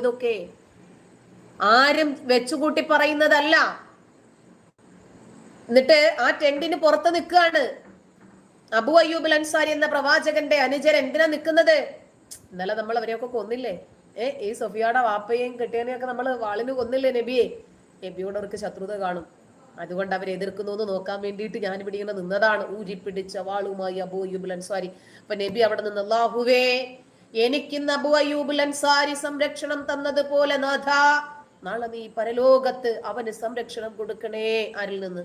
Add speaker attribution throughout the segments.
Speaker 1: ഇതൊക്കെ ആരും വെച്ചുകൂട്ടി പറയുന്നതല്ല. എന്നിട്ട് ആ ടെന്റിന് പുറത്ത് നിൽക്കുകയാണ്. അബു അയ്യൂബ് അൻസാരി എന്ന പ്രവാചകന്റെ അനുജൻ എന്തിനാ നിൽക്കുന്നത്? ഇന്നലെ നമ്മൾ അവരെയൊക്കെ കൊന്നില്ലേ? ഏ ഈ സൊഫിയാടെ വാപ്പയെയും കെട്ടിയനെയൊക്കെ നമ്മൾ വാളിന് കൊന്നില്ലേ നബിയെ? നബിയോട് അവർക്ക് ശത്രുത കാണും. അതുകൊണ്ട് അവരെ എതിർക്കുന്നു എന്ന് നോക്കാൻ വേണ്ടിയിട്ട് ഞാൻ ഇവിടെ ഇങ്ങനെ നിന്നതാണ്. ഊരിപ്പിടിച്ച വാളുമായി അബു അയ്യൂബ് അൻസാരി. അപ്പൊ നബി അവിടെ നിന്ന് അല്ലാഹുവേ എനിക്കിന്ന് അബു അയ്യൂബ് അൻസാരി സംരക്ഷണം തന്നതുപോലെ നാഥ. നാളെ നീ പരലോകത്ത് അവന് സംരക്ഷണം കൊടുക്കണേ ആരിൽ നിന്ന്.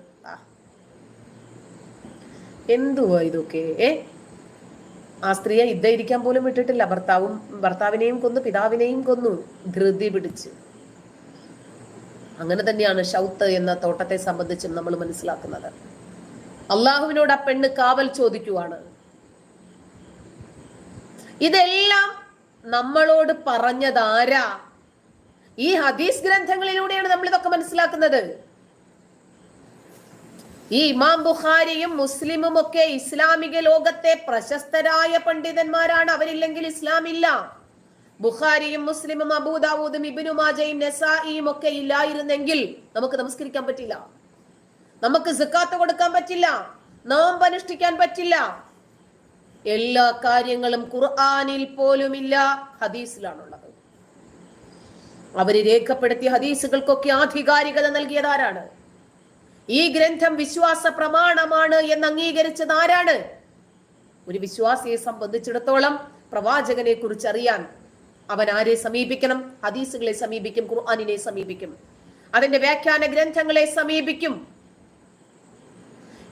Speaker 1: എന്തുവാ ഇതൊക്കെ? ആ സ്ത്രീയെ ഇരിക്കാൻ പോലും വിട്ടിട്ടില്ല. ഭർത്താവും ഭർത്താവിനെയും കൊന്നു പിതാവിനെയും കൊന്നു. ധൃതി പിടിച്ച്. അങ്ങനെ തന്നെയാണ് ഷൗത്ത് എന്ന തോട്ടത്തെ സംബന്ധിച്ചും നമ്മൾ മനസ്സിലാക്കുന്നത്. അള്ളാഹുവിനോട് ആ പെണ്ണ് കാവൽ ചോദിക്കുവാണ്. ഇതെല്ലാം നമ്മളോട് പറഞ്ഞതാരാ? ഈ ഹദീസ് ഗ്രന്ഥങ്ങളിലൂടെയാണ് നമ്മൾ ഇതൊക്കെ മനസ്സിലാക്കുന്നത്. ഈ ഇമാം ബുഖാരിയും മുസ്ലിമും ഒക്കെ ഇസ്ലാമിക ലോകത്തെ പ്രശസ്തരായ പണ്ഡിതന്മാരാണ്. അവരില്ലെങ്കിൽ ഇസ്ലാം ഇല്ല. ബുഖാരിയും മുസ്ലിമും അബൂദാവൂദും ഇബിനു മാജയും നസായിയും ഒക്കെ ഇല്ലായിരുന്നെങ്കിൽ നമുക്ക് നമസ്കരിക്കാൻ പറ്റില്ല. നമുക്ക് സിക്കാത്ത് കൊടുക്കാൻ പറ്റില്ല. നോമ്പ് അനുഷ്ഠിക്കാൻ പറ്റില്ല. എല്ലാ കാര്യങ്ങളും ഖുർആാനിൽ പോലുമില്ല ഹദീസിലാണുള്ളത്. അവർ രേഖപ്പെടുത്തിയ ഹദീസുകൾക്കൊക്കെ ആധികാരികത നൽകിയത് ആരാണ് ഈ ഗ്രന്ഥം വിശ്വാസ പ്രമാണമാണ് എന്ന് അംഗീകരിച്ചത് ആരാണ്? ഒരു വിശ്വാസിയെ സംബന്ധിച്ചിടത്തോളം പ്രവാചകനെ കുറിച്ച് അറിയാൻ അവൻ ആരെ സമീപിക്കണം? ഹദീസുകളെ സമീപിക്കും ഖുർആാനിനെ സമീപിക്കും. അതിന്റെ വ്യാഖ്യാന ഗ്രന്ഥങ്ങളെ സമീപിക്കും.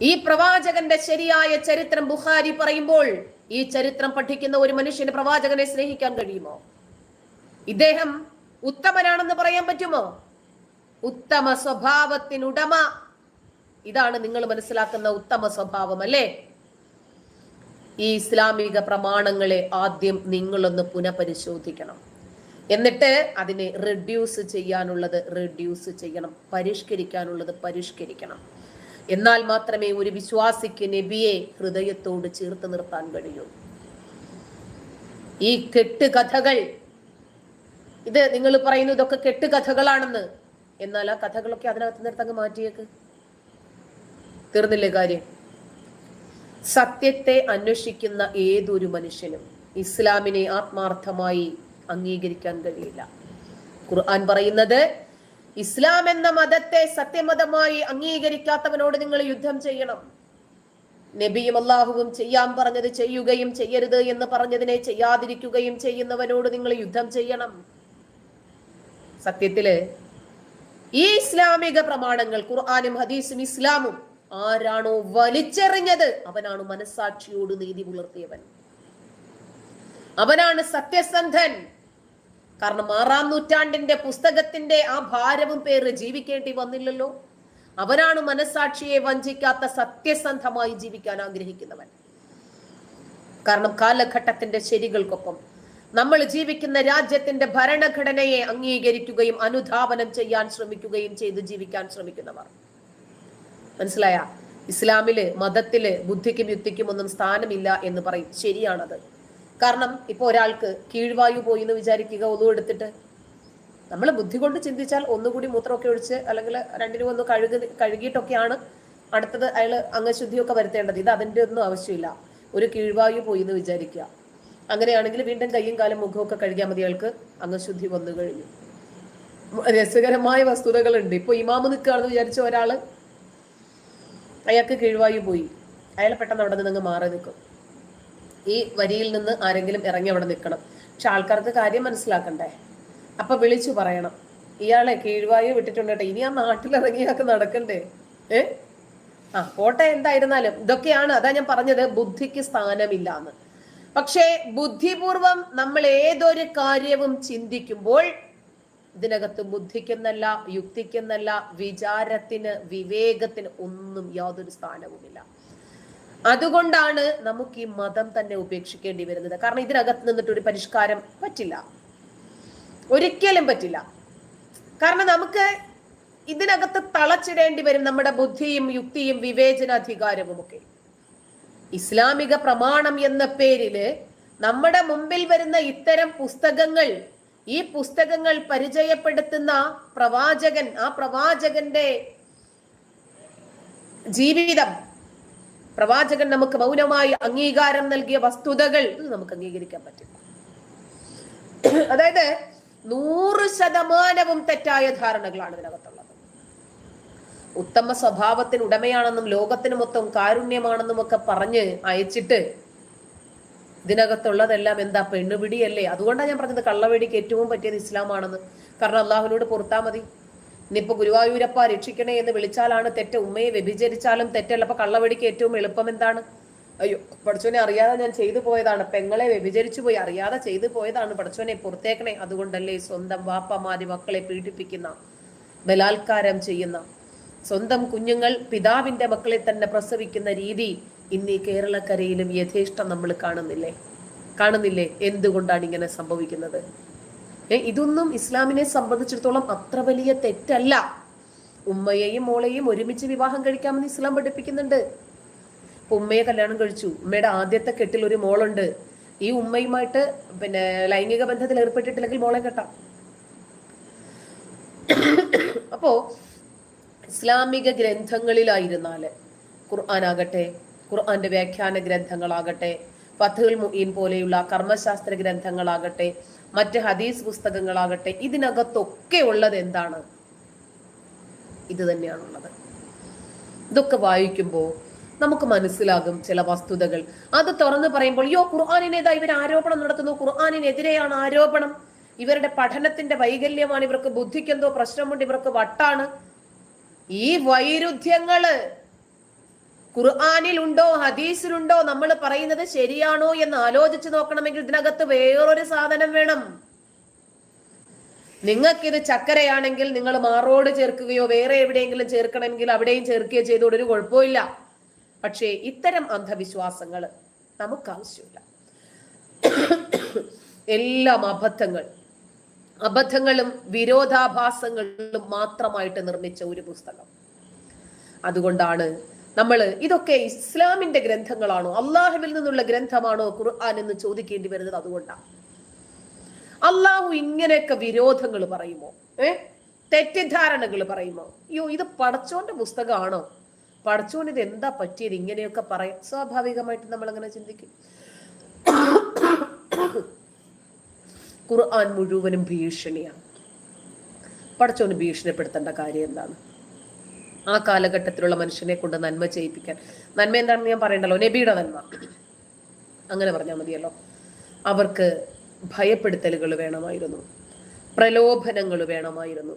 Speaker 1: ഈ പ്രവാചകന്റെ ശരിയായ ചരിത്രം ബുഖാരി പറയുമ്പോൾ ഈ ചരിത്രം പഠിക്കുന്ന ഒരു മനുഷ്യന് പ്രവാചകനെ സ്നേഹിക്കാൻ കഴിയുമോ? ഇദ്ദേഹം ഉത്തമനാണെന്ന് പറയാൻ പറ്റുമോ? ഉത്തമ സ്വഭാവത്തിനുടമ ഇതാണ് നിങ്ങൾ മനസ്സിലാക്കുന്ന ഉത്തമ സ്വഭാവം അല്ലേ? ഈ ഇസ്ലാമിക പ്രമാണങ്ങളെ ആദ്യം നിങ്ങളൊന്ന് പുനഃപരിശോധിക്കണം. എന്നിട്ട് അതിനെ റെഡ്യൂസ് ചെയ്യാനുള്ളത് റെഡ്യൂസ് ചെയ്യണം പരിഷ്കരിക്കാനുള്ളത് പരിഷ്കരിക്കണം. എന്നാൽ മാത്രമേ ഒരു വിശ്വാസിക്ക് നബിയെ ഹൃദയത്തോട് ചേർത്ത് നിർത്താൻ കഴിയൂ. ഈ കെട്ടുകഥകൾ ഇത് നിങ്ങൾ പറയുന്നു ഇതൊക്കെ കെട്ടുകഥകളാണെന്ന്. എന്നാൽ ആ കഥകളൊക്കെ അതിനകത്ത് നിർത്തങ്ങ് മാറ്റിയേക്ക്. തീർന്നില്ലേ കാര്യം? സത്യത്തെ അന്വേഷിക്കുന്ന ഏതൊരു മനുഷ്യനും ഇസ്ലാമിനെ ആത്മാർത്ഥമായി അംഗീകരിക്കാൻ കഴിയില്ല. ഖുർആൻ പറയുന്നത് ഇസ്ലാം എന്ന മതത്തെ സത്യമതമായി അംഗീകരിക്കാത്തവനോട് നിങ്ങൾ യുദ്ധം ചെയ്യണം. നബിയും അള്ളാഹുവും ചെയ്യാൻ പറഞ്ഞത് ചെയ്യുകയും ചെയ്യരുത് എന്ന് പറഞ്ഞതിനെ ചെയ്യാതിരിക്കുകയും ചെയ്യുന്നവനോട് നിങ്ങൾ യുദ്ധം ചെയ്യണം. സത്യത്തിൽ ഈ ഇസ്ലാമിക പ്രമാണങ്ങൾ ഖുർആാനും ഹദീസും ഇസ്ലാമും ആരാണോ വലിച്ചെറിഞ്ഞത് അവനാണ് മനസാക്ഷിയോട് നീതി പുലർത്തിയവൻ. അവനാണ് സത്യസന്ധൻ. കാരണം ആറാം നൂറ്റാണ്ടിന്റെ പുസ്തകത്തിന്റെ ആ ഭാരവും പേര് ജീവിക്കേണ്ടി വന്നില്ലല്ലോ. അവനാണ് മനസാക്ഷിയെ വഞ്ചിക്കാത്ത സത്യസന്ധമായി ജീവിക്കാൻ ആഗ്രഹിക്കുന്നവൻ. കാരണം കാലഘട്ടത്തിന്റെ ശരികൾക്കൊപ്പം നമ്മൾ ജീവിക്കുന്ന രാജ്യത്തിന്റെ ഭരണഘടനയെ അംഗീകരിക്കുകയും അനുധാവനം ചെയ്യാൻ ശ്രമിക്കുകയും ചെയ്ത് ജീവിക്കാൻ ശ്രമിക്കുന്നവർ. മനസ്സിലായ? ഇസ്ലാമിൽ മതത്തിൽ ബുദ്ധിക്കും യുക്തിക്കും ഒന്നും സ്ഥാനമില്ല എന്ന് പറയും. ശരിയാണത്. കാരണം ഇപ്പൊ ഒരാൾക്ക് കീഴ്വായു പോയി എന്ന് വിചാരിക്കുക ഒന്നും എടുത്തിട്ട്. നമ്മൾ ബുദ്ധി കൊണ്ട് ചിന്തിച്ചാൽ ഒന്നുകൂടി മൂത്രമൊക്കെ ഒഴിച്ച് അല്ലെങ്കിൽ രണ്ടിനും ഒന്ന് കഴുകി കഴുകിയിട്ടൊക്കെയാണ് അടുത്തത് അയാൾ അംഗശുദ്ധിയൊക്കെ വരുത്തേണ്ടത്. ഇത് അതിന്റെ ഒന്നും ആവശ്യമില്ല. ഒരു കീഴ്വായു പോയി എന്ന് വിചാരിക്കുക. അങ്ങനെയാണെങ്കിൽ വീണ്ടും കയ്യും കാലും മുഖമൊക്കെ കഴുകിയാൽ മതി അയാൾക്ക്. അംഗശുദ്ധി വന്നു കഴിഞ്ഞു. രസകരമായ വസ്തുതകളുണ്ട്. ഇപ്പൊ ഇമാമ് നിൽക്കുകയാണെന്ന് വിചാരിച്ച ഒരാൾ അയാൾക്ക് കീഴ്വായു പോയി. അയാൾ പെട്ടെന്ന് അവിടെ നിന്ന് മാറി നിൽക്കും. ഈ വരിയിൽ നിന്ന് ആരെങ്കിലും ഇറങ്ങി അവിടെ നിൽക്കണം. പക്ഷെ ആൾക്കാർക്ക് കാര്യം മനസ്സിലാക്കണ്ടേ? അപ്പൊ വിളിച്ചു പറയണം. ഇയാളെ കീഴ്വായു വിട്ടിട്ടുണ്ട് ഇനി ആ നാട്ടിൽ ഇറങ്ങിയൊക്കെ നടക്കണ്ടേ? ഏ? ആ പോട്ടെ എന്തായിരുന്നാലും. ഇതൊക്കെയാണ് അതാ ഞാൻ പറഞ്ഞത്. ബുദ്ധിക്ക് സ്ഥാനമില്ല എന്ന് പക്ഷേ ബുദ്ധിപൂർവം നമ്മൾ ഏതൊരു കാര്യവും ചിന്തിക്കുമ്പോൾ ഇതിനകത്ത് ബുദ്ധിക്കെന്നല്ല യുക്തിക്കെന്നല്ല വിചാരത്തിന് വിവേകത്തിന് ഒന്നും യാതൊരു സ്ഥാനവുമില്ല. അതുകൊണ്ടാണ് നമുക്ക് ഈ മതം തന്നെ ഉപേക്ഷിക്കേണ്ടി വരുന്നത്. കാരണം ഇതിനകത്ത് നിന്നിട്ട് ഒരു പരിഷ്കാരം പറ്റില്ല. ഒരിക്കലും പറ്റില്ല. കാരണം നമുക്ക് ഇതിനകത്ത് തളച്ചിടേണ്ടി വരും നമ്മുടെ ബുദ്ധിയും യുക്തിയും വിവേചനാധികാരവും ഒക്കെ ഇസ്ലാമിക പ്രമാണം എന്ന പേരിൽ നമ്മുടെ മുമ്പിൽ വരുന്ന ഇത്തരം പുസ്തകങ്ങൾ ഈ പുസ്തകങ്ങൾ പരിചയപ്പെടുത്തുന്ന പ്രവാചകൻ ആ പ്രവാചകന്റെ ജീവിതം പ്രവാചകൻ നമുക്ക് മൗനമായി അംഗീകാരം നൽകിയ വസ്തുതകൾ നമുക്ക് അംഗീകരിക്കാൻ പറ്റും. അതായത് നൂറ് ശതമാനവും തെറ്റായ ധാരണകളാണ് ഇതിനകത്തുള്ളത്. ഉത്തമ സ്വഭാവത്തിന് ഉടമയാണെന്നും ലോകത്തിന് മൊത്തം കാരുണ്യമാണെന്നും ഒക്കെ പറഞ്ഞ് അയച്ചിട്ട് ഇതിനകത്തുള്ളതെല്ലാം എന്താ പെണ്ണുപിടിയല്ലേ? അതുകൊണ്ടാണ് ഞാൻ പറഞ്ഞത് കള്ളവെടിക്ക് ഏറ്റവും പറ്റിയത് ഇസ്ലാമാണെന്ന്. കാരണം അള്ളാഹുവിനോട് പൊറത്താ മതി. ഇനിയിപ്പോ ഗുരുവായൂരപ്പ രക്ഷിക്കണേ എന്ന് വിളിച്ചാലാണ് തെറ്റ്. ഉമ്മയെ വ്യഭിചരിച്ചാലും തെറ്റല്ല. അപ്പൊ കള്ളവടിക്ക് ഏറ്റവും എളുപ്പം എന്താണ്? അയ്യോ പഠിച്ചോനെ അറിയാതെ ഞാൻ ചെയ്തു പോയതാണ്. പെങ്ങളെ വ്യഭിചരിച്ചു പോയി. അറിയാതെ ചെയ്തു പോയതാണ് പഠിച്ചോനെ പുറത്തേക്കണേ. അതുകൊണ്ടല്ലേ സ്വന്തം വാപ്പമാര് മക്കളെ പീഡിപ്പിക്കുന്ന ബലാത്കാരം ചെയ്യുന്ന. സ്വന്തം കുഞ്ഞുങ്ങൾ പിതാവിന്റെ മക്കളെ തന്നെ പ്രസവിക്കുന്ന രീതി ഇന്ന് ഈ കേരളക്കരയിലും യഥേഷ്ടം നമ്മൾ കാണുന്നില്ലേ? കാണുന്നില്ലേ? എന്തുകൊണ്ടാണ് ഇങ്ങനെ സംഭവിക്കുന്നത്? ഇതൊന്നും ഇസ്ലാമിനെ സംബന്ധിച്ചിടത്തോളം അത്ര വലിയ തെറ്റല്ല. ഉമ്മയെയും മോളെയും ഒരുമിച്ച് വിവാഹം കഴിക്കാമെന്ന് ഇസ്ലാം പഠിപ്പിക്കുന്നുണ്ട്. ഉമ്മയെ കല്യാണം കഴിച്ചു. ഉമ്മയുടെ ആദ്യത്തെ കെട്ടിൽ ഒരു മോളുണ്ട്. ഈ ഉമ്മയുമായിട്ട് പിന്നെ ലൈംഗിക ബന്ധത്തിൽ ഏർപ്പെട്ടിട്ടില്ലെങ്കിൽ മോളെ കെട്ടാം. അപ്പോ ഇസ്ലാമിക ഗ്രന്ഥങ്ങളിലായിരുന്നാൽ ഖുർആാനാകട്ടെ ഖുർആന്റെ വ്യാഖ്യാന ഗ്രന്ഥങ്ങളാകട്ടെ ഫത്തുൽ മുഈൻ പോലെയുള്ള കർമ്മശാസ്ത്ര ഗ്രന്ഥങ്ങളാകട്ടെ മറ്റ് ഹദീസ് പുസ്തകങ്ങളാകട്ടെ ഇതിനകത്തൊക്കെ ഉള്ളത് എന്താണ്? ഇത് തന്നെയാണുള്ളത് ഇതൊക്കെ വായിക്കുമ്പോൾ നമുക്ക് മനസ്സിലാകും ചില വസ്തുതകൾ. അത് തുറന്ന് പറയുമ്പോൾ യോ ഖുർആാനിനേതാ ഇവർ ആരോപണം നടത്തുന്നു? ഖുർആാനിനെതിരെയാണ് ആരോപണം. ഇവരുടെ പഠനത്തിന്റെ വൈകല്യമാണ് ഇവർക്ക് ബുദ്ധിക്കെന്തോ പ്രശ്നമുണ്ട് ഇവർക്ക് വട്ടാണ്. ഈ വൈരുദ്ധ്യങ്ങൾ ഖുർആാനിൽ ഉണ്ടോ ഹദീസിലുണ്ടോ നമ്മൾ പറയുന്നത് ശരിയാണോ എന്ന് ആലോചിച്ച് നോക്കണമെങ്കിൽ ഇതിനകത്ത് വേറൊരു സാധനം വേണം. നിങ്ങൾക്കിത് ചക്കരയാണെങ്കിൽ നിങ്ങൾ മാറോട് ചേർക്കുകയോ വേറെ എവിടെയെങ്കിലും ചേർക്കണമെങ്കിൽ അവിടെയും ചേർക്കുകയോ ചെയ്തോടൊരു കുഴപ്പമില്ല. പക്ഷേ ഇത്തരം അന്ധവിശ്വാസങ്ങൾ നമുക്ക് ആവശ്യമില്ല എല്ലാം അബദ്ധങ്ങൾ. അബദ്ധങ്ങളും വിരോധാഭാസങ്ങളും മാത്രമായിട്ട് നിർമ്മിച്ച ഒരു പുസ്തകം. അതുകൊണ്ടാണ് നമ്മൾ ഇതൊക്കെ ഇസ്ലാമിന്റെ ഗ്രന്ഥങ്ങളാണോ? അള്ളാഹുവിൽ നിന്നുള്ള ഗ്രന്ഥമാണോ ഖുർആൻ എന്ന് ചോദിക്കേണ്ടി വരുന്നത് അതുകൊണ്ടാണ് അള്ളാഹു ഇങ്ങനെയൊക്കെ വിരോധങ്ങൾ പറയുമോ? ഏ? തെറ്റിദ്ധാരണകൾ പറയുമോ? അയ്യോ ഇത് പടച്ചോന്റെ പുസ്തകമാണോ? പടച്ചോൻ ഇത് എന്താ പറ്റിയത്? ഇങ്ങനെയൊക്കെ പറയാം സ്വാഭാവികമായിട്ട് നമ്മൾ അങ്ങനെ ചിന്തിക്കും. ഖുർആൻ മുഴുവനും ഭീഷണിയാണ്. പടച്ചോന് ഭീഷണിപ്പെടുത്തേണ്ട കാര്യം എന്താണ്? ആ കാലഘട്ടത്തിലുള്ള മനുഷ്യനെ കൊണ്ട് നന്മ ചെയ്യിപ്പിക്കാൻ. നന്മ എന്താണെന്ന് ഞാൻ പറയണ്ടല്ലോ? നബിയുടെ നന്മ. അങ്ങനെ പറഞ്ഞാൽ മതിയല്ലോ. അവർക്ക് ഭയപ്പെടുത്തലുകൾ വേണമായിരുന്നു. പ്രലോഭനങ്ങൾ വേണമായിരുന്നു.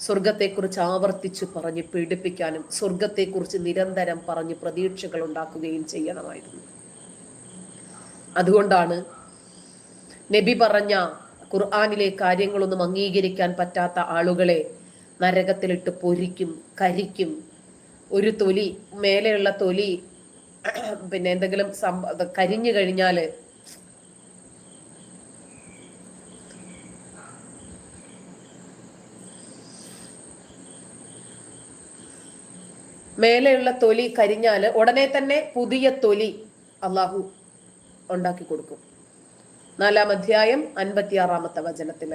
Speaker 1: സ്വർഗത്തെക്കുറിച്ച് ആവർത്തിച്ച് പറഞ്ഞ് പീഡിപ്പിക്കാനും സ്വർഗത്തെക്കുറിച്ച് നിരന്തരം പറഞ്ഞ് പ്രതീക്ഷകൾ ഉണ്ടാക്കുകയും ചെയ്യണമായിരുന്നു. അതുകൊണ്ടാണ് നബി പറഞ്ഞ ഖുർആാനിലെ കാര്യങ്ങളൊന്നും അംഗീകരിക്കാൻ പറ്റാത്ത ആളുകളെ നരകത്തിലിട്ട് പൊരിക്കും കരിക്കും. ഒരു തൊലി മേലെയുള്ള തൊലി പിന്നെ എന്തെങ്കിലും കരിഞ്ഞു കഴിഞ്ഞാൽ മേലെയുള്ള തൊലി കരിഞ്ഞാൽ ഉടനെ തന്നെ പുതിയ തൊലി അള്ളാഹു ഉണ്ടാക്കി കൊടുക്കും. നാലാം അധ്യായം അൻപത്തിയാറാമത്തെ വചനത്തിൽ.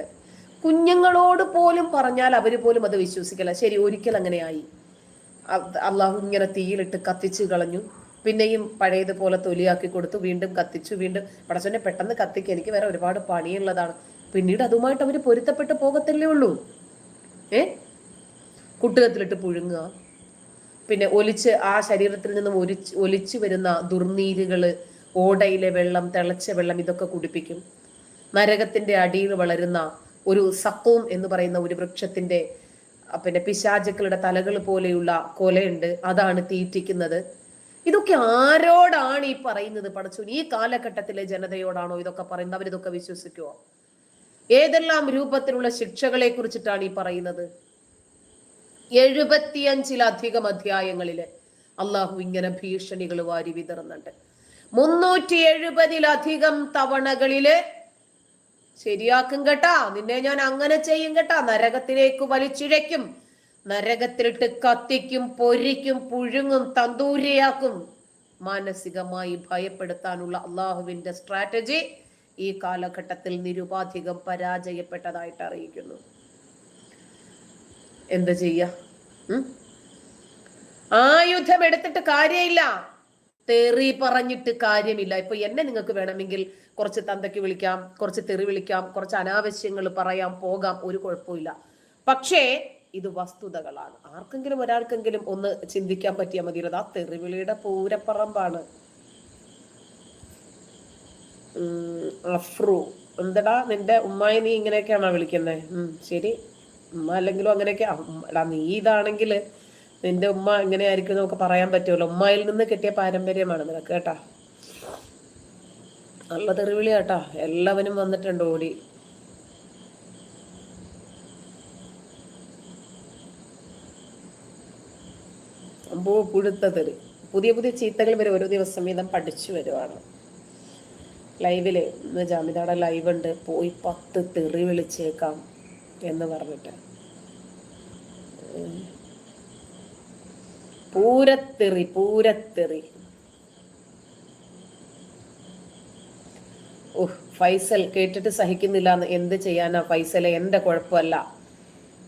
Speaker 1: കുഞ്ഞുങ്ങളോട് പോലും പറഞ്ഞാൽ അവർ പോലും അത് വിശ്വസിക്കില്ല. ശരി ഒരിക്കൽ അങ്ങനെയായി. അള്ളാഹു ഇങ്ങനെ തീയിലിട്ട് കത്തിച്ചു കളഞ്ഞു. പിന്നെയും പഴയതുപോലെ തൊലിയാക്കി കൊടുത്തു. വീണ്ടും കത്തിച്ചു. വീണ്ടും പടച്ചോനെ പെട്ടെന്ന് കത്തിക്ക്. എനിക്ക് വേറെ ഒരുപാട് പണിയുള്ളതാണ്. പിന്നീട് അതുമായിട്ട് അവർ പൊരുത്തപ്പെട്ട് പോകത്തല്ലേ ഉള്ളൂ. ഏ? കുട്ടുകത്തിലിട്ട് പുഴുങ്ങുക. പിന്നെ ഒലിച്ച് ആ ശരീരത്തിൽ നിന്നും ഒലിച്ച് ഒലിച്ചു വരുന്ന ദുർനീരുകൾ ഓടയിലെ വെള്ളം തിളച്ച വെള്ളം ഇതൊക്കെ കുടിപ്പിക്കും. നരകത്തിന്റെ അടിയിൽ വളരുന്ന ഒരു സക്കോം എന്ന് പറയുന്ന ഒരു വൃക്ഷത്തിന്റെ പിന്നെ പിശാചുക്കളുടെ തലകൾ പോലെയുള്ള കൊലയുണ്ട്. അതാണ് തീറ്റിക്കുന്നത്. ഇതൊക്കെ ആരോടാണ് ഈ പറയുന്നത്? പടച്ചു ഈ കാലഘട്ടത്തിലെ ജനതയോടാണോ ഇതൊക്കെ പറയുന്നത്? അവരിതൊക്കെ വിശ്വസിക്കുമോ ഏതെല്ലാം രൂപത്തിലുള്ള ശിക്ഷകളെ കുറിച്ചിട്ടാണ് ഈ പറയുന്നത്? എഴുപത്തിയഞ്ചിലധികം അധ്യായങ്ങളിൽ അള്ളാഹു ഇങ്ങനെ ഭീഷണികൾ വാരി വിതറുന്നുണ്ട്. മുന്നൂറ്റി എഴുപതിലധികം തവണകളിൽ ശരിയാക്കും കേട്ടാ. നിന്നെ ഞാൻ അങ്ങനെ ചെയ്യും കേട്ടാ. നരകത്തിലേക്ക് വലിച്ചിഴയ്ക്കും. നരകത്തിലിട്ട് കത്തിക്കും പൊരിക്കും പുഴുങ്ങും തന്തൂരിയാക്കും. മാനസികമായി ഭയപ്പെടുത്താനുള്ള അള്ളാഹുവിന്റെ സ്ട്രാറ്റജി ഈ കാലഘട്ടത്തിൽ നിരുപാധികം പരാജയപ്പെട്ടതായിട്ട് അറിയിക്കുന്നു. എന്ത് ചെയ്യ? ആയുധം എടുത്തിട്ട് കാര്യമില്ല. തെറി പറഞ്ഞിട്ട് കാര്യമില്ല. ഇപ്പൊ എന്നെ നിങ്ങൾക്ക് വേണമെങ്കിൽ കുറച്ച് തന്തയ്ക്ക് വിളിക്കാം കുറച്ച് തെറി വിളിക്കാം കുറച്ച് അനാവശ്യങ്ങൾ പറയാം പോകാം ഒരു കുഴപ്പമില്ല പക്ഷേ ഇത് വസ്തുതകളാണ്. ആർക്കെങ്കിലും ഒരാൾക്കെങ്കിലും ഒന്ന് ചിന്തിക്കാൻ പറ്റിയാൽ മതി. ആ തെറിവിളിയുടെ പൂരപ്പറമ്പാണ്. അഫ്രു. എന്തടാ നിന്റെ ഉമ്മായി നീ ഇങ്ങനെയൊക്കെയാണോ വിളിക്കുന്നത് ശരി. ഉമ്മ അല്ലെങ്കിലും അങ്ങനെയൊക്കെ. എടാ നീ ഇതാണെങ്കിൽ നിന്റെ ഉമ്മ എങ്ങനെയായിരിക്കും നമുക്ക് പറയാൻ പറ്റുമല്ലോ. ഉമ്മയിൽ നിന്ന് കിട്ടിയ പാരമ്പര്യമാണ് നിനക്ക് കേട്ടാ. നല്ല തെറിവിളി കേട്ടാ. എല്ലാവരും വന്നിട്ടുണ്ട് ഓടി. അമ്പോ പുഴുത്ത തെറി. പുതിയ പുതിയ ചീത്തകൾ വരെ. ഓരോ ദിവസം വീതം പഠിച്ചു വരുവാണ്. ലൈവിൽ ഇന്ന് ജാമിതാടെ ലൈവ് ഉണ്ട് പോയി പത്ത് തെറി വിളിച്ചേക്കാം എന്ന് പറഞ്ഞിട്ട്. പൂരത്തെറി പൂരത്തെറി. ഓഹ് ഫൈസൽ കേട്ടിട്ട് സഹിക്കുന്നില്ല എന്ന് എന്ത് ചെയ്യാനാ ഫൈസലെ? എന്റെ കുഴപ്പമല്ല.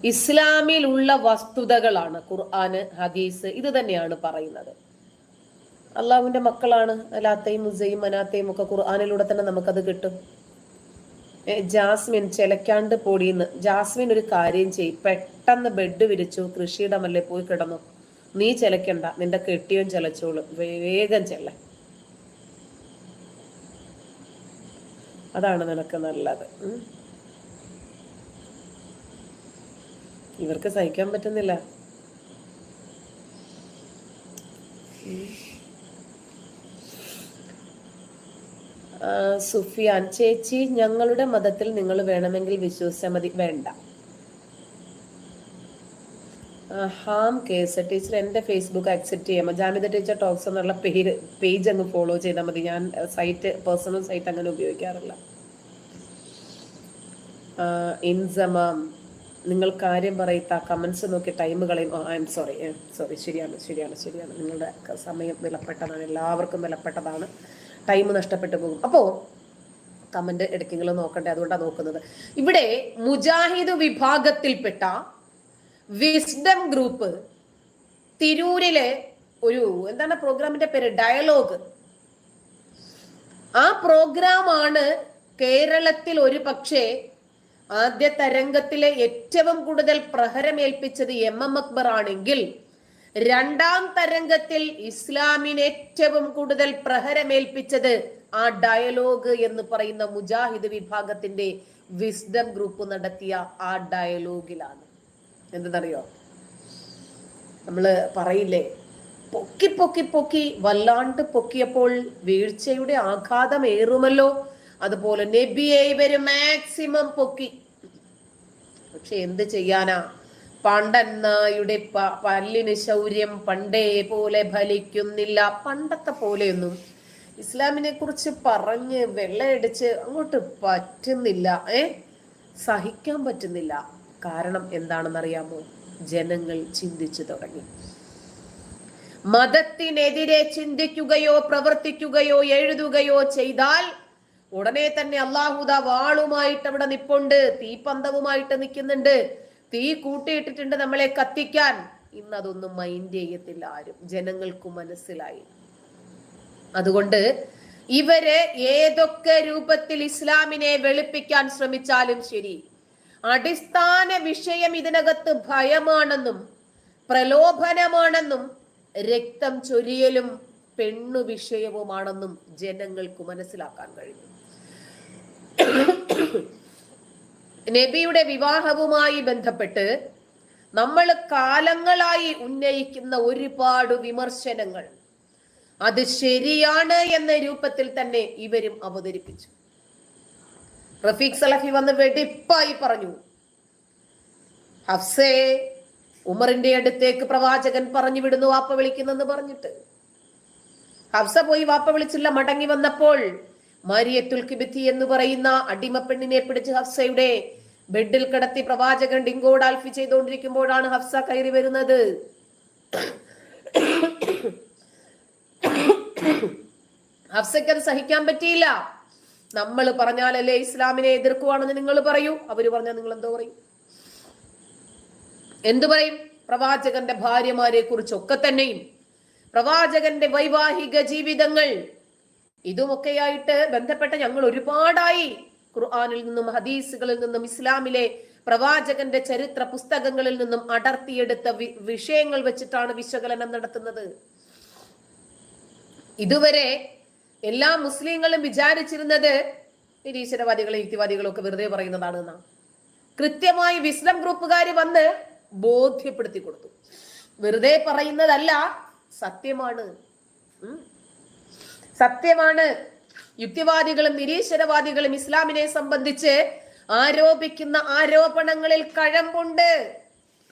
Speaker 1: ഇസ്ലാമിൽ ഉള്ള വസ്തുതകളാണ് ഖുർആന് ഹദീസ് ഇത് തന്നെയാണ് പറയുന്നത്. അള്ളാഹുവിന്റെ മക്കളാണ് അലാത്തയും മുസയും മനാത്തയും ഒക്കെ ഖുർആാനിലൂടെ തന്നെ നമുക്കത് കിട്ടും. ജാസ്മിൻ ചിലക്കാണ്ട് പൊടിയിന്ന്. ജാസ്മിൻ ഒരു കാര്യം ചെയ്യും പെട്ടെന്ന് ബെഡ് വിരിച്ചു കൃഷിയിടമല്ലേ പോയി കിടന്നു? നീ ചിലക്കണ്ട നിന്റെ കെട്ടിയും ചിലച്ചോളൂ. വേഗം ചെല്ല. അതാണ് നിനക്ക് നല്ലത്. ഇവർക്ക് സഹിക്കാൻ പറ്റുന്നില്ല. സുഫിയാൻ ചേച്ചി ഞങ്ങളുടെ മതത്തിൽ നിങ്ങൾ വേണമെങ്കിൽ വിശ്വസിച്ചാൽ മതി. വേണ്ട. ഹാം കേസ് ടീച്ചർ എന്റെ ഫേസ്ബുക്ക് അക്സെപ്റ്റ് ചെയ്യാമോ ജാമിത ടീച്ചർ ടോക്സ് എന്നുള്ള പേര് പേജ് അങ്ങ് ഫോളോ ചെയ്താൽ മതി. ഞാൻ സൈറ്റ് പേഴ്സണൽ സൈറ്റ് അങ്ങനെ ഉപയോഗിക്കാറില്ല. ഇൻസമാം. നിങ്ങൾ കാര്യം പറയത്ത കമൻസ് നോക്കി ടൈം കളയും. ഐ എം സോറി സോറി ശരിയാണ് ശരിയാണ് ശരിയാണ്. നിങ്ങളുടെ സമയം വിലപ്പെട്ടതാണ്. എല്ലാവർക്കും വിലപ്പെട്ടതാണ്. ടൈം നഷ്ടപ്പെട്ടു പോകും. അപ്പോൾ കമന്റ് ഇടയ്ക്കെങ്കിലും നോക്കണ്ടേ? അതുകൊണ്ടാണ് നോക്കുന്നത്. ഇവിടെ മുജാഹിദ് വിഭാഗത്തിൽപ്പെട്ട വിസ്ഡം ഗ്രൂപ്പ് തിരൂരിലെ ഒരു എന്താണ് പ്രോഗ്രാമിന്റെ പേര്? ഡയലോഗ് ആ പ്രോഗ്രാമാണ് കേരളത്തിൽ ഒരു പക്ഷേ ആദ്യ തരംഗത്തിലെ ഏറ്റവും കൂടുതൽ പ്രഹരമേൽപ്പിച്ചത് എം എം അക്ബർ ആണെങ്കിൽ രണ്ടാം തരംഗത്തിൽ ഇസ്ലാമിന് ഏറ്റവും കൂടുതൽ പ്രഹരമേൽപ്പിച്ചത് ആ ഡയലോഗ് എന്ന് പറയുന്ന മുജാഹിദ് വിഭാഗത്തിന്റെ വിസ്ഡം ഗ്രൂപ്പ് നടത്തിയ ആ ഡയലോഗിലാണ് എന്തെന്നറിയോ? നമ്മൾ പറയില്ലേ പൊക്കി പൊക്കി പൊക്കി വല്ലാണ്ട് പൊക്കിയപ്പോൾ വീഴ്ചയുടെ ആഘാതം ഏറുമല്ലോ. അതുപോലെ നബിയെ ഇവർ മാക്സിമം പൊക്കി. പക്ഷെ എന്ത് ചെയ്യാനാ? പണ്ടെന്നായുടെ പല്ലിന് ശൗര്യം പണ്ടേ പോലെ ഫലിക്കുന്നില്ല. പണ്ടത്തെ പോലെയൊന്നും ഇസ്ലാമിനെ കുറിച്ച് പറഞ്ഞ് വെള്ളയടിച്ച് അങ്ങോട്ട് പറ്റുന്നില്ല ഏ? സഹിക്കാൻ പറ്റുന്നില്ല. കാരണം എന്താണെന്നറിയാമോ? ജനങ്ങൾ ചിന്തിച്ചു തുടങ്ങി. മതത്തിനെതിരെ ചിന്തിക്കുകയോ പ്രവർത്തിക്കുകയോ എഴുതുകയോ ചെയ്താൽ ഉടനെ തന്നെ അള്ളാഹുദ വാളുമായിട്ട് അവിടെ നിപ്പുണ്ട് തീപ്പന്തവുമായിട്ട് നിൽക്കുന്നുണ്ട്. തീ കൂട്ടിയിട്ടിട്ടുണ്ട് നമ്മളെ കത്തിക്കാൻ. ഇന്ന് അതൊന്നും മൈൻഡ് ചെയ്യത്തില്ല ആരും. ജനങ്ങൾക്ക് മനസ്സിലായി. അതുകൊണ്ട് ഇവർ ഏതൊക്കെ രൂപത്തിൽ ഇസ്ലാമിനെ വെളുപ്പിക്കാൻ ശ്രമിച്ചാലും ശരി അടിസ്ഥാന വിഷയം ഇതിനകത്ത് ഭയമാണെന്നും പ്രലോഭനമാണെന്നും രക്തം ചൊരിയലും പെണ്ണു വിഷയവുമാണെന്നും ജനങ്ങൾക്ക് മനസ്സിലാക്കാൻ കഴിഞ്ഞു. നബിയുടെ വിവാഹവുമായി ബന്ധപ്പെട്ട് നമ്മൾ കാലങ്ങളായി ഉന്നയിക്കുന്ന ഒരുപാട് വിമർശനങ്ങൾ. അത് ശരിയാണ് എന്ന രൂപത്തിൽ തന്നെ ഇവരും അവതരിപ്പിച്ചു. റഫീഖ് സലഫി വന്ന് വെടിപ്പായി പറഞ്ഞു. ഹഫ്സേ ഉമറിന്റെ അടുത്തേക്ക് പ്രവാചകൻ പറഞ്ഞു വിടുന്നു വാപ്പ വിളിക്കുന്നെന്ന് പറഞ്ഞിട്ട്. ഹഫ്സ പോയി വാപ്പ വിളിച്ചില്ല മടങ്ങി വന്നപ്പോൾ മാരിയത്തുൽ കിബിത്തി എന്ന് പറയുന്ന അടിമ പെണ്ണിനെ പിടിച്ച് ഹഫ്സയുടെ ബെഡിൽ കിടത്തി പ്രവാചകൻ ഡിങ്കോഡാൽഫി ചെയ്തുകൊണ്ടിരിക്കുമ്പോഴാണ് ഹഫ്സ കയറി വരുന്നത്. ഹഫ്സയ്ക്ക് അത് സഹിക്കാൻ പറ്റിയില്ല. നമ്മൾ പറഞ്ഞാലല്ലേ ഇസ്ലാമിനെ എതിർക്കുവാണെന്ന് നിങ്ങൾ പറയൂ. അവർ പറഞ്ഞാൽ നിങ്ങൾ എന്തോ പറയും. എന്തു പറയും? പ്രവാചകന്റെ ഭാര്യമാരെ കുറിച്ചൊക്കെ തന്നെയും പ്രവാചകന്റെ വൈവാഹിക ജീവിതങ്ങൾ ഇതുമൊക്കെയായിട്ട് ബന്ധപ്പെട്ട ഞങ്ങൾ ഒരുപാടായി ഖുർആാനിൽ നിന്നും ഹദീസുകളിൽ നിന്നും ഇസ്ലാമിലെ പ്രവാചകന്റെ ചരിത്ര പുസ്തകങ്ങളിൽ നിന്നും അടർത്തിയെടുത്ത വിഷയങ്ങൾ വെച്ചിട്ടാണ് വിശകലനം നടത്തുന്നത്. ഇതുവരെ എല്ലാ മുസ്ലിങ്ങളും വിചാരിച്ചിരുന്നത് നിരീശ്വരവാദികളും യുക്തിവാദികളും ഒക്കെ വെറുതെ പറയുന്നതാണ് എന്നാണ്. കൃത്യമായി വിസ്ലം ഗ്രൂപ്പുകാർ വന്ന് ബോധ്യപ്പെടുത്തി കൊടുത്തു. വെറുതെ പറയുന്നതല്ല സത്യമാണ്. സത്യമാണ്. യുക്തിവാദികളും നിരീശ്വരവാദികളും ഇസ്ലാമിനെ സംബന്ധിച്ച് ആരോപിക്കുന്ന ആരോപണങ്ങളിൽ കഴമ്പുണ്ട്.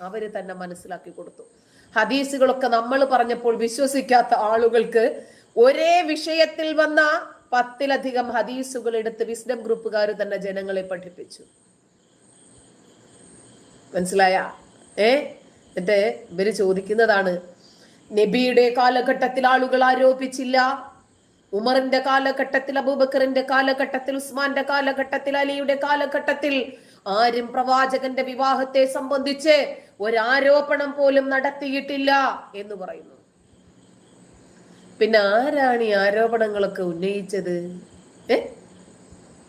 Speaker 1: അവർ തന്നെ മനസ്സിലാക്കി കൊടുത്തു. ഹദീസുകളൊക്കെ നമ്മൾ പറഞ്ഞപ്പോൾ വിശ്വസിക്കാത്ത ആളുകൾക്ക് ഒരേ വിഷയത്തിൽ വന്ന പത്തിലധികം ഹദീസുകൾ എടുത്ത് വിസ്ഡം ഗ്രൂപ്പുകാർ തന്നെ ജനങ്ങളെ പഠിപ്പിച്ചു. മനസ്സിലായ? ഏ? എന്നിട്ട് ഇവർ ചോദിക്കുന്നതാണ് നബിയുടെ കാലഘട്ടത്തിൽ ആളുകൾ ആരോപിച്ചില്ല. ഉമറിന്റെ കാലഘട്ടത്തിൽ അബൂബക്കറിന്റെ കാലഘട്ടത്തിൽ ഉസ്മാന്റെ കാലഘട്ടത്തിൽ അലിയുടെ കാലഘട്ടത്തിൽ ആരും പ്രവാചകന്റെ വിവാഹത്തെ സംബന്ധിച്ച് ഒരാരോപണം പോലും നടത്തിയിട്ടില്ല എന്ന് പറയുന്നു. പിന്നെ ആരാണ് ഈ ആരോപണങ്ങളൊക്കെ ഉന്നയിച്ചത്?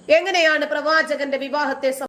Speaker 1: എങ്ങനെയാണ് പ്രവാചകന്റെ വിവാഹത്തെ